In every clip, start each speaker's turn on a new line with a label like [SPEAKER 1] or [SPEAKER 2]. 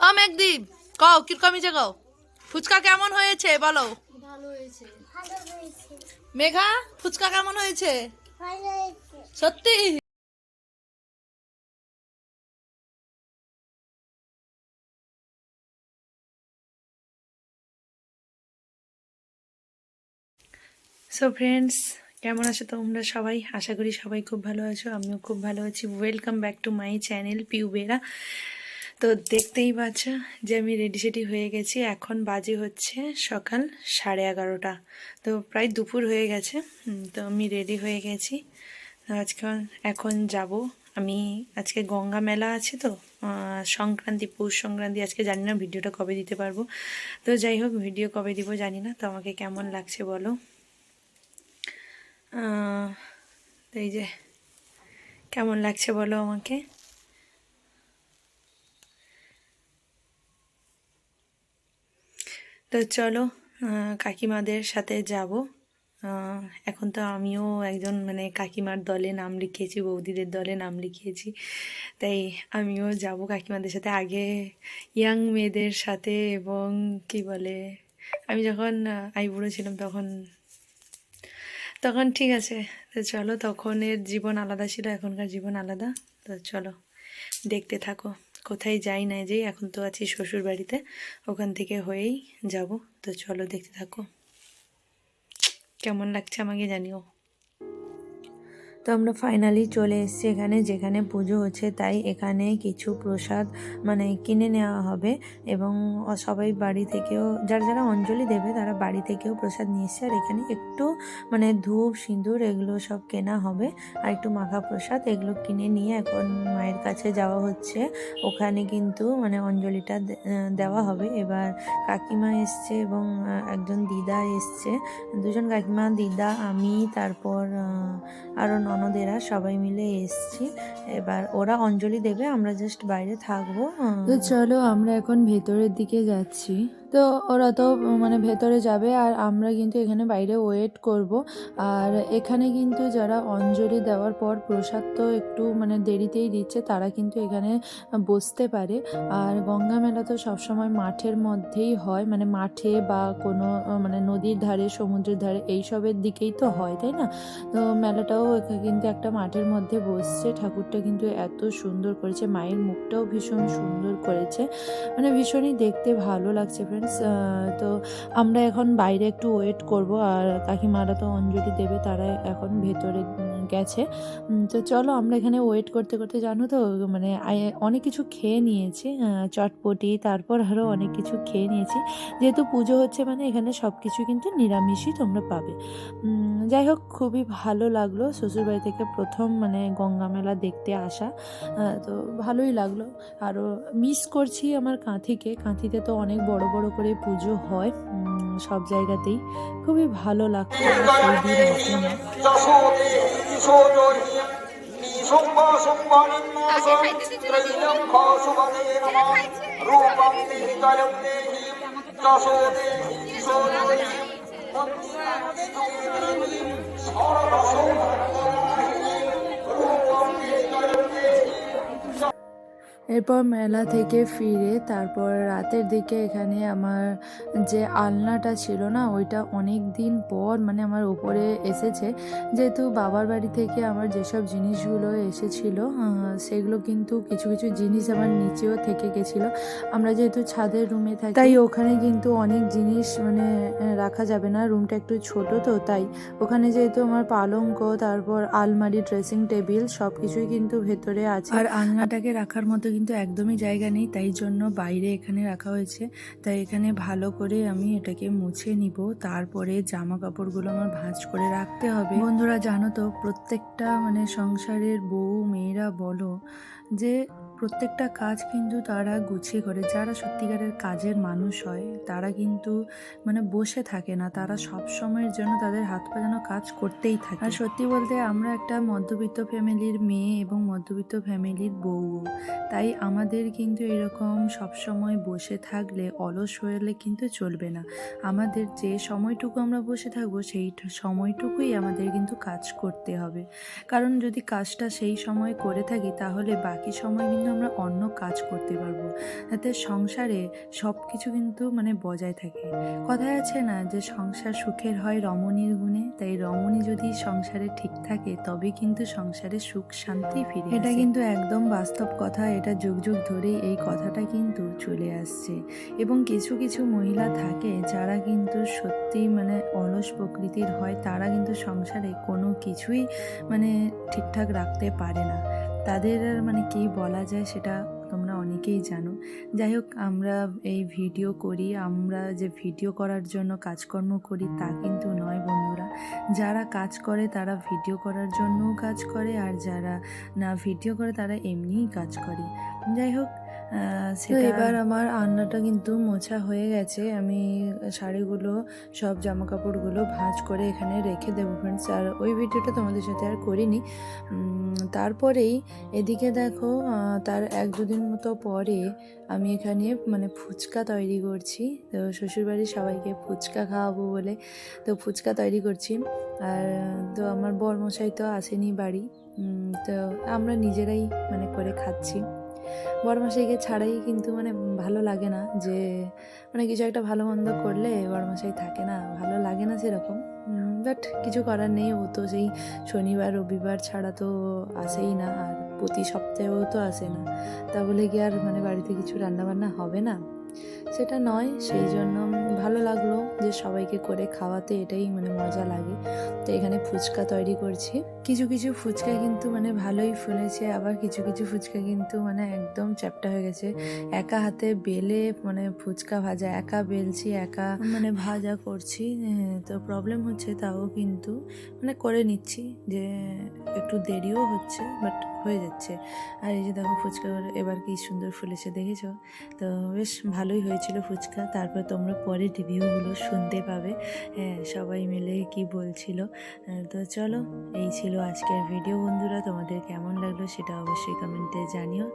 [SPEAKER 1] ও মেঘদীপ কও কীরকম হয়েছে কও ফুচকা কেমন হয়েছে বলো?
[SPEAKER 2] ভালো হয়েছে।
[SPEAKER 1] মেঘা ফুচকা কেমন হয়েছে?
[SPEAKER 3] হয়েছে।
[SPEAKER 1] সত্যি? সো ফ্রেন্ডস কেমন আছো তোমরা সবাই? আশা করি সবাই খুব ভালো আছো আমিও খুব ভালো আছি। Welcome back to my channel পিউবেরা তো দেখতেই পাচ্ছ যে আমি রেডি সেডি হয়ে গেছি। এখন বাজে হচ্ছে সকাল সাড়ে এগারোটা। তো প্রায় দুপুর হয়ে গেছে। তো আমি রেডি হয়ে গেছি। আজকে এখন যাব। আমি আজকে গঙ্গা মেলা আছে তো সংক্রান্তি, পৌষ সংক্রান্তি, আজকে জানি না ভিডিওটা কবে দিতে পারব। তো যাই হোক, ভিডিও কবে দিব জানি না। তো আমাকে কেমন লাগছে বলো। তো এই যে, কেমন লাগছে বলো আমাকে? তো চলো কাকিমাদের সাথে যাব। এখন তো আমিও একজন মানে কাকিমার দলে নাম লিখিয়েছি, বৌদিদের দলে নাম লিখিয়েছি। তাই আমিও যাব কাকিমাদের সাথে। আগে ইয়াং মেয়েদের সাথে এবং কি বলে, আমি যখন আইবুড়ো ছিলাম তখন তখন ঠিক আছে। তো চলো, তখনের জীবন আলাদা ছিল, এখনকার জীবন আলাদা। তো চলো, দেখতে থাকো। কোথায় যাই না যাই, এখন তো আছি শ্বশুর বাড়িতে ওখান থেকে হয়েই যাব। তো চলো দেখতে থাকো। কেমন লাগছে আমাকে জানিও। তো আমরা ফাইনালি চলে এসেছি এখানে, যেখানে পুজো হচ্ছে। তাই এখানে কিছু প্রসাদ মানে কিনে নেওয়া হবে এবং সবাই বাড়ি থেকেও, যারা যারা অঞ্জলি দেবে তারা বাড়ি থেকেও প্রসাদ নিয়ে এসছে। আর এখানে একটু মানে ধূপ, সিঁদুর এগুলো সব কেনা হবে। আর একটু মাখা প্রসাদ এগুলো কিনে নিয়ে এখন মায়ের কাছে যাওয়া হচ্ছে। ওখানে কিন্তু মানে অঞ্জলিটা দেওয়া হবে। এবার কাকিমা এসছে এবং একজন দিদা এসছে। দুজন কাকিমা, দিদা, আমি, তারপর আরও ননদেরা সবাই মিলে এসছি। এবার ওরা অঞ্জলি দেবে, আমরা জাস্ট বাইরে থাকব।
[SPEAKER 2] তো চলো আমরা এখন ভেতরের দিকে যাচ্ছি। তো ওরা তো মানে ভেতরে যাবে আর আমরা কিন্তু এখানে বাইরে ওয়েট করব। আর এখানে কিন্তু যারা অঞ্জলি দেওয়ার পর প্রসাদ তো একটু মানে দেরিতেই দিচ্ছে, তারা কিন্তু এখানে বসতে পারে। আর গঙ্গা মেলা তো সবসময় মাঠের মধ্যেই হয় মানে মাঠে বা কোনো মানে নদীর ধারে, সমুদ্রের ধারে এইসবের দিকেই তো হয়, তাই না? তো মেলাটাও কিন্তু একটা মাঠের মধ্যে বসছে। ঠাকুরটা কিন্তু এত সুন্দর করেছে, মায়ের মুখটাও ভীষণ সুন্দর করেছে। মানে ভীষণই দেখতে ভালো লাগছে। ফ্রেন্ডস তো আমরা এখন বাইরে একটু ওয়েট করব, আর কাকিমারা তো অঞ্জলি দেবে তারা এখন ভেতরে গেছে। তো চলো আমরা এখানে ওয়েট করতে করতে জানো তো মানে অনেক কিছু খেয়ে নিয়েছি চটপটি, তারপর আরও অনেক কিছু খেয়ে নিয়েছি। যেহেতু পুজো হচ্ছে মানে এখানে সব কিছু কিন্তু নিরামিষই তোমরা পাবে। যাই হোক, খুবই ভালো লাগল শ্বশুরবাড়ি থেকে প্রথম মানে গঙ্গা মেলা দেখতে আসা। তো ভালোই লাগল। আরও মিস করছি আমার কাঁথিকে। কাঁথিতে তো অনেক বড় বড় করে পুজো হয়। সব জায়গাতেই খুবই ভালো লাগতো আমার সেই দিন এরপর মেলা থেকে ফিরে তারপর রাতের দিকে এখানে আমার যে আলনাটা ছিল না ওইটা অনেক দিন পর মানে আমার উপরে এসেছে। যেহেতু বাবার বাড়ি থেকে আমার যেসব জিনিসগুলো এসেছিল সেগুলো কিন্তু কিছু কিছু জিনিস আমার নিচেও থেকে গেছিল। আমরা যেহেতু ছাদের রুমে থাকি তাই ওখানে কিন্তু অনেক জিনিস মানে রাখা যাবে না। রুমটা একটু ছোট তো তাই। ওখানে যেহেতু আমার পালঙ্ক তারপর আলমারি ড্রেসিং টেবিল সব কিছুই কিন্তু ভেতরে আছে। আর আলনাটাকে রাখার মতো কিন্তু একদমই জায়গা নেই, তাই জন্য বাইরে এখানে রাখা হয়েছে। তাই এখানে ভালো করে আমি এটাকে মুছে নিব, তারপরে জামা কাপড়গুলো আমার ভাঁজ করে রাখতে হবে। বন্ধুরা, জানো তো, প্রত্যেকটা মানে সংসারের বউ, মেয়েরা বলো যে প্রত্যেকটা কাজ কিন্তু তারা গুছিয়ে করে। যারা সত্যিকারের কাজের মানুষ হয়, তারা কিন্তু মানে বসে থাকে না। তারা সব সময়ের জন্য তাদের হাত পা যেন কাজ করতেই থাকে। আর সত্যি বলতে আমরা একটা মধ্যবিত্ত ফ্যামিলির মেয়ে এবং মধ্যবিত্ত ফ্যামিলির বউ। তাই আমাদের কিন্তু এরকম সব সময় বসে থাকলে, অলস হলে কিন্তু চলবে না। আমাদের যে সময়টুকু আমরা বসে থাকব, সেই সময়টুকুই আমাদের কিন্তু কাজ করতে হবে। কারণ যদি কাজটা সেই সময় করে থাকি, তাহলে বাকি সময় কিন্তু আমরা অন্য কাজ করতে পারব। যাতে সংসারে সব কিছু কিন্তু মানে বজায় থাকে। কথায় আছে না যে, সংসার সুখের হয় রমণীর গুণে। তাই রমণী যদি সংসারে ঠিক থাকে তবে কিন্তু সংসারে সুখ, শান্তি ফিরে এটা কিন্তু একদম বাস্তব কথা এটা যুগ যুগ ধরেই এই কথাটা কিন্তু চলে আসছে। এবং কিছু কিছু মহিলা থাকে যারা কিন্তু সত্যি মানে অলস প্রকৃতির হয় তারা কিন্তু সংসারে কোনো কিছুই মানে ঠিকঠাক রাখতে পারে না। তাদের আর মানে কি বলা যায় সেটা অনেকেই জানো। যাই হোক, আমরা এই ভিডিও করি, আমরা যে ভিডিও করার জন্য কাজকর্ম করি তা কিন্তু নয় বন্ধুরা। যারা কাজ করে তারা ভিডিও করার জন্যও কাজ করে, আর যারা না ভিডিও করে তারা এমনিই কাজ করে। যাই হোক সেটা এবার আমার আন্নাটা কিন্তু মোছা হয়ে গেছে। আমি শাড়িগুলো সব জামা কাপড়গুলো ভাঁজ করে এখানে রেখে দেবো ফ্রেন্ডস আর ওই ভিডিওটা তোমাদের সাথে আর করিনি। তারপরেই এদিকে দেখো তার এক দুদিন মতো পরে আমি এখানে মানে ফুচকা তৈরি করছি। তো শ্বশুরবাড়ির সবাইকে ফুচকা খাওয়াবো বলে তো ফুচকা তৈরি করছি। আর তো আমার বরমশাই তো আসেনি বাড়ি। তো আমরা নিজেরাই মানে করে খাচ্ছি। বড়মশাইকে ছাড়াই কিন্তু মানে ভালো লাগে না যে মানে কিছু একটা ভালো মন্দ করলে বড়মশাই থাকে না, ভালো লাগে না সেরকম। বাট কিছু করার নেই, ও তো সেই শনিবার, রবিবার ছাড়া তো আসেই না, আর প্রতি সপ্তাহেও তো আসে না। তা বলে কি আর মানে বাড়িতে কিছু রান্নাবান্না হবে না? সেটা নয়, সেই জন্য ভালো লাগল। যে সবাইকে করে খাওয়াতে এটাই মানে মজা লাগে। তো এখানে ফুচকা তৈরি করছি। কিছু কিছু ফুচকা কিন্তু মানে ভালোই ফুলেছে আবার কিছু কিছু ফুচকা কিন্তু মানে একদম চ্যাপটা হয়ে গেছে। একা হাতে বেলে মানে ফুচকা ভাজা একা বেলছি একা মানে ভাজা করছি হ্যাঁ, তো প্রবলেম হচ্ছে তাও কিন্তু মানে করে নিচ্ছি যে একটু দেরিও হচ্ছে বাট হয়ে যাচ্ছে। আর এই যে দেখো ফুচকা এবার কি সুন্দর ফুলেছে দেখেছ? তো বেশ ভালোই হয়েছিল ফুচকা। তারপর তোমরা পরে রিভিউগুলো শুনতে পাবে। হ্যাঁ সবাই মিলে কি বলছিল। তো চলো, এই ছিল আজকের ভিডিও বন্ধুরা, তোমাদের কেমন লাগল সেটা অবশ্যই কমেন্টে জানিও।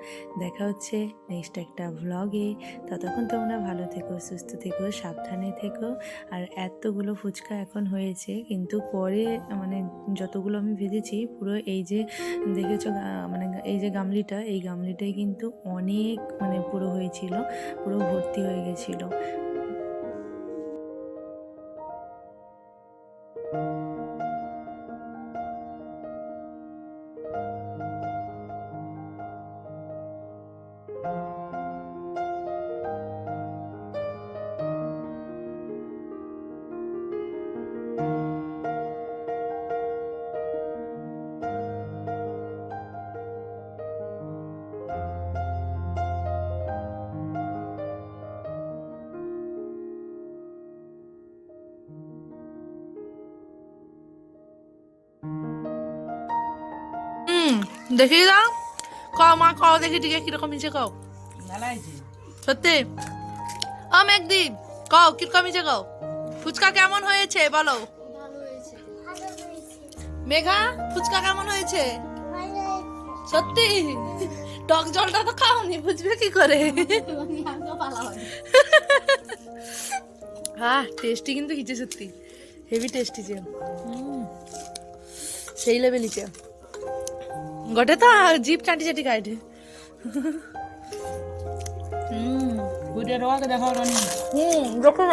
[SPEAKER 2] দেখা হচ্ছে নেক্সট একটা ভ্লগে ততক্ষণ তোমরা ভালো থেকো, সুস্থ থেকো, সাবধানে থেকো। আর এতগুলো ফুচকা এখন হয়েছে, কিন্তু পরে মানে যতগুলো আমি ভেজেছি, পুরো এই যে দেখেছ মানে এই যে গামলিটা, এই গামলিটাই কিন্তু অনেক মানে পুরো হয়েছিল, পুরো ভর্তি হয়ে গেছিল।
[SPEAKER 1] দেখি দাও কও মা কও দেখি টিকে কীরকম হয়েছে কও। সত্যি? ও মেঘদি কও কীরকম হয়েছে কও। ফুচকা কেমন হয়েছে বলো।
[SPEAKER 3] ভালো হয়েছে
[SPEAKER 1] মেঘা ফুচকা কেমন হয়েছে? সত্যি? টক জলটা তো খাওনি বুঝবে কি করে? হ্যাঁ টেস্টি কিন্তু হিচে সত্যি। হেভি টেস্টি যে। সেই লেভেলিছে গটে তো জিপ চাটি চাটি খাইছে হুম
[SPEAKER 4] ঘুরে রোয়াকে দেখাও রানি।
[SPEAKER 1] হুম দেখো